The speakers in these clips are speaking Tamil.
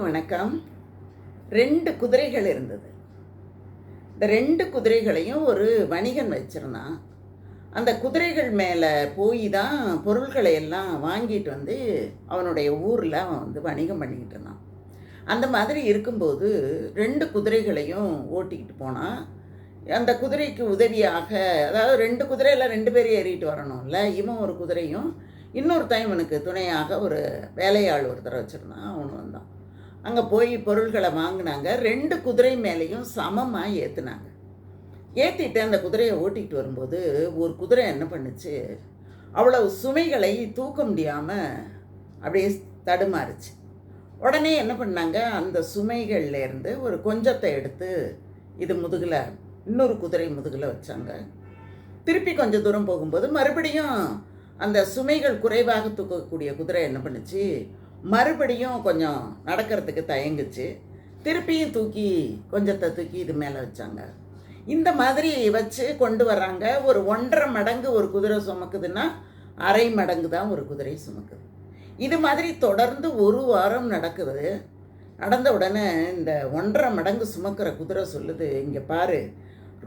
வணக்கம். ரெண்டு குதிரைகள் இருந்தது. இந்த ரெண்டு குதிரைகளையும் ஒரு வணிகன் வச்சிருந்தான். அந்த குதிரைகள் மேலே போய் தான் பொருள்களை எல்லாம் வாங்கிட்டு வந்து அவனுடைய ஊரில் அவன் வந்து வணிகம் பண்ணிக்கிட்டு இருந்தான். அந்த மாதிரி இருக்கும்போது ரெண்டு குதிரைகளையும் ஓட்டிக்கிட்டு போனான். அந்த குதிரைக்கு உதவியாக அதாவது ரெண்டு குதிரையில் ரெண்டு பேரும் ஏறிட்டு வரணும்ல இவன் ஒரு குதிரையும் இன்னொருத்தன் இவனுக்கு துணையாக ஒரு வேலையாள் ஒருத்தரை வச்சுருந்தான். அவனு வந்தான். அங்கே போய் பொருள்களை வாங்கினாங்க. ரெண்டு குதிரை மேலேயும் சமமாக ஏற்றுனாங்க ஏற்றிட்டு அந்த குதிரையை ஓட்டிகிட்டு வரும்போது ஒரு குதிரை என்ன பண்ணுச்சு? அவ்வளவு சுமைகளை தூக்க முடியாமல் அப்படியே தடுமாறுச்சு. உடனே என்ன பண்ணாங்க? அந்த சுமைகள்லேருந்து ஒரு கொஞ்சத்தை எடுத்து இது முதுகில் இன்னொரு குதிரை முதுகில் வச்சாங்க. திருப்பி கொஞ்சம் தூரம் போகும்போது மறுபடியும் அந்த சுமைகள் குறைவாக தூக்கக்கூடிய குதிரை என்ன பண்ணுச்சு? மறுபடியும் கொஞ்சம் நடக்கிறதுக்கு தயங்குச்சு. திருப்பியும் தூக்கி கொஞ்சத்தை தூக்கி இது மேலே வச்சாங்க. இந்த மாதிரி வச்சு கொண்டு வர்றாங்க. ஒரு ஒன்றரை மடங்கு ஒரு குதிரை சுமக்குதுன்னா அரை மடங்கு தான் ஒரு குதிரை சுமக்குது. இது மாதிரி தொடர்ந்து ஒரு வாரம் நடக்குது. நடந்த உடனே இந்த ஒன்றரை மடங்கு சுமக்கிற குதிரை சொல்லுது இங்கே பாரு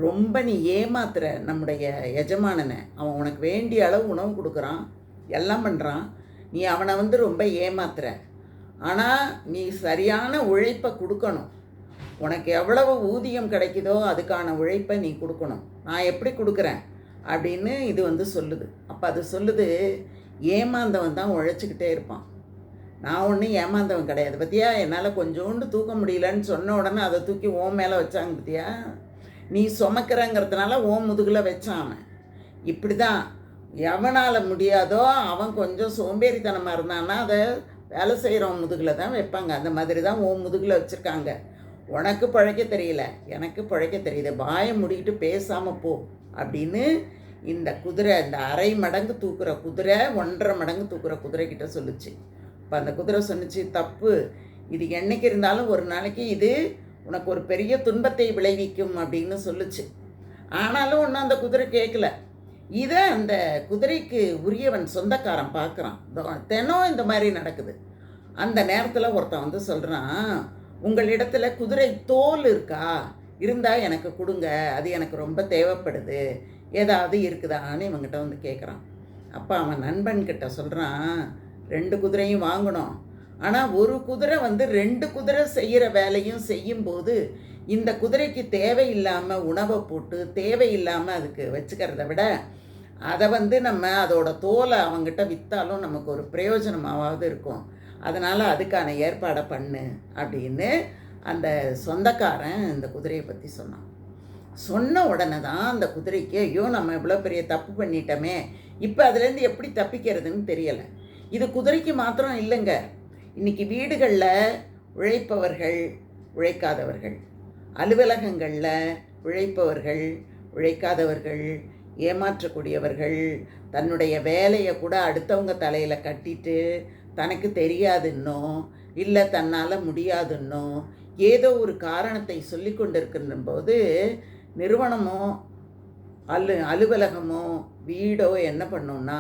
ரொம்ப நீ ஏமாத்துற நம்முடைய எஜமானனை. அவன் உனக்கு வேண்டிய அளவு உணவு கொடுக்குறான் எல்லாம் பண்ணுறான் நீ அவனை வந்து ரொம்ப ஏமாத்துற. ஆனால் நீ சரியான உழைப்பை கொடுக்கணும். உனக்கு எவ்வளவு ஊதியம் கிடைக்குதோ அதுக்கான உழைப்பை நீ கொடுக்கணும். நான் எப்படி கொடுக்குறேன்? அப்படின்னு இது வந்து சொல்லுது. அப்போ அது சொல்லுது ஏமாந்தவன் தான் உழைச்சிக்கிட்டே இருப்பான். நான் ஒன்றும் ஏமாந்தவன் கிடையாது. பத்தியா? என்னால் கொஞ்சோண்டு தூக்க முடியலன்னு சொன்ன உடனே அதை தூக்கி ஓன் மேலே வச்சாங்க பத்தியா? நீ சுமக்கிறங்கிறதுனால ஓன் முதுகில் வச்சான் அவன். இப்படி தான் எவனால் முடியாதோ அவன் கொஞ்சம் சோம்பேறித்தனமாக இருந்தான்னா அதை வேலை செய்கிறவன் முதுகில் தான் வைப்பாங்க. அந்த மாதிரி தான் உன் முதுகில் வச்சுருக்காங்க. உனக்கு பழைக்க தெரியல எனக்கு பழைக்க தெரியுது வாயை முடிக்கிட்டு பேசாமல் போ அப்படின்னு இந்த குதிரை இந்த அரை மடங்கு தூக்குற குதிரை ஒன்றரை மடங்கு தூக்குற குதிரை கிட்ட சொல்லுச்சு. இப்போ அந்த குதிரை சொன்னிச்சு தப்பு. இது என்னைக்கு இருந்தாலும் ஒரு நாளைக்கு இது உனக்கு ஒரு பெரிய துன்பத்தை விளைவிக்கும் அப்படின்னு சொல்லுச்சு. ஆனாலும் ஒன்றும் அந்த குதிரை கேட்கல இதை அந்த குதிரைக்கு உரியவன் சொந்தக்காரன் பார்க்குறான். தினம் இந்த மாதிரி நடக்குது. அந்த நேரத்தில் ஒருத்தன் வந்து சொல்கிறான் உங்களிடத்துல குதிரை தோல் இருக்கா? இருந்தால் எனக்கு கொடுங்க. அது எனக்கு ரொம்ப தேவைப்படுது. ஏதாவது இருக்குதான்னு இவங்கிட்ட வந்து கேட்குறான் அப்போ அவன் நண்பன்கிட்ட சொல்கிறான் ரெண்டு குதிரையும் வாங்கணும். ஆனால் ஒரு குதிரை வந்து ரெண்டு குதிரை செய்கிற வேலையும் செய்யும்போது இந்த குதிரைக்கு தேவையில்லாமல் உணவை போட்டு தேவையில்லாமல் அதுக்கு வச்சுக்கிறத விட அதை வந்து நம்ம அதோட தோலை அவங்ககிட்ட விற்றாலும் நமக்கு ஒரு பிரயோஜனமாவது இருக்கும். அதனால் அதுக்கான ஏற்பாடை பண்ணு அப்படின்னு அந்த சொந்தக்காரன் இந்த குதிரையை பற்றி சொன்னான். சொன்ன உடனே தான் அந்த குதிரைக்கு ஐயோ நம்ம இவ்வளோ பெரிய தப்பு பண்ணிட்டோமே. இப்போ அதுலேருந்து எப்படி தப்பிக்கிறதுன்னு தெரியலை. இது குதிரைக்கு மாத்திரம் இல்லைங்க. இன்றைக்கி வீடுகளில் உழைப்பவர்கள் உழைக்காதவர்கள். அலுவலகங்களில் உழைப்பவர்கள் உழைக்காதவர்கள் ஏமாற்றக்கூடியவர்கள் தன்னுடைய வேலையை கூட அடுத்தவங்க தலையில் கட்டிட்டு தனக்கு தெரியாதுன்னோ இல்லை தன்னால் முடியாதுன்னோ ஏதோ ஒரு காரணத்தை சொல்லி கொண்டிருக்கின்ற போது நிறுவனமோ அலு அலுவலகமோ வீடோ என்ன பண்ணோம்னா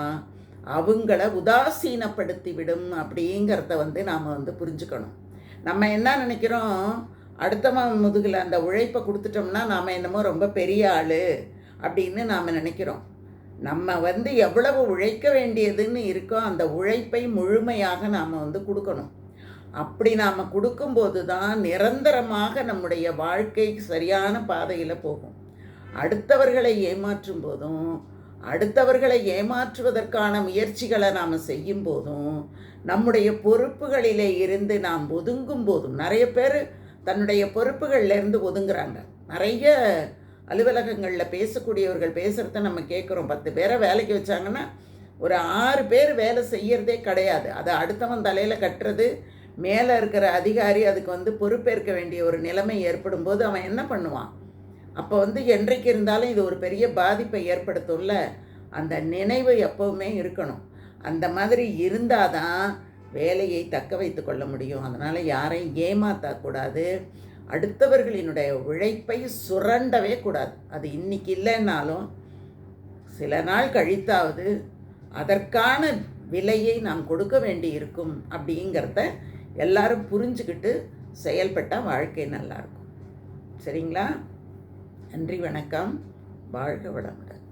அவங்கள உதாசீனப்படுத்தி விடும் அப்படிங்கிறத வந்து நாம் வந்து புரிஞ்சுக்கணும். நம்ம என்ன நினைக்கிறோம்? அடுத்தவன் முதுகில் அந்த உழைப்பை கொடுத்துட்டோம்னா நாம் என்னமோ ரொம்ப பெரிய ஆள் அப்படின்னு நாம் நினைக்கிறோம். நம்ம வந்து எவ்வளவு உழைக்க வேண்டியதுன்னு இருக்கோ அந்த உழைப்பை முழுமையாக நாம் வந்து கொடுக்கணும். அப்படி நாம் கொடுக்கும்போது தான் நிரந்தரமாக நம்முடைய வாழ்க்கை சரியான பாதையில் போகும். அடுத்தவர்களை ஏமாற்றும் போதும் அடுத்தவர்களை ஏமாற்றுவதற்கான முயற்சிகளை நாம் செய்யும் போதும் நம்முடைய பொறுப்புகளிலே இருந்து நாம் ஒதுங்கும் போதும் நிறைய பேர் தன்னுடைய பொறுப்புகள்லேருந்து ஒதுங்குறாங்க. நிறைய அலுவலகங்களில் பேசக்கூடியவர்கள் பேசுகிறத நம்ம கேட்குறோம் பத்து பேரை வேலைக்கு வச்சாங்கன்னா ஒரு ஆறு பேர் வேலை செய்யறதே கிடையாது. அதை அடுத்தவன் தலையில் கட்டுறது மேலே இருக்கிற அதிகாரி அதுக்கு வந்து பொறுப்பேற்க வேண்டிய ஒரு நிலைமை ஏற்படும் போது அவன் என்ன பண்ணுவான்? அப்போ வந்து என்றைக்கு இருந்தாலும் இது ஒரு பெரிய பாதிப்பை ஏற்படுத்தும்ல. அந்த நினைவு எப்போவுமே இருக்கணும். அந்த மாதிரி இருந்தால் தான் வேலையை தக்க வைத்து கொள்ள முடியும். அதனால் யாரையும் ஏமாற்றக்கூடாது அடுத்தவர்களினுடைய உழைப்பை சுரண்டவே கூடாது. அது இன்னைக்கு இல்லைன்னாலும் சில நாள் கழித்தாவது அதற்கான விலையை நாம் கொடுக்க வேண்டி இருக்கும் அப்படிங்கிறத எல்லாரும் புரிஞ்சுக்கிட்டு செயல்பட்டால் வாழ்க்கை நல்லாயிருக்கும் சரிங்களா? நன்றி வணக்கம். வாழ்க வளமுடன்.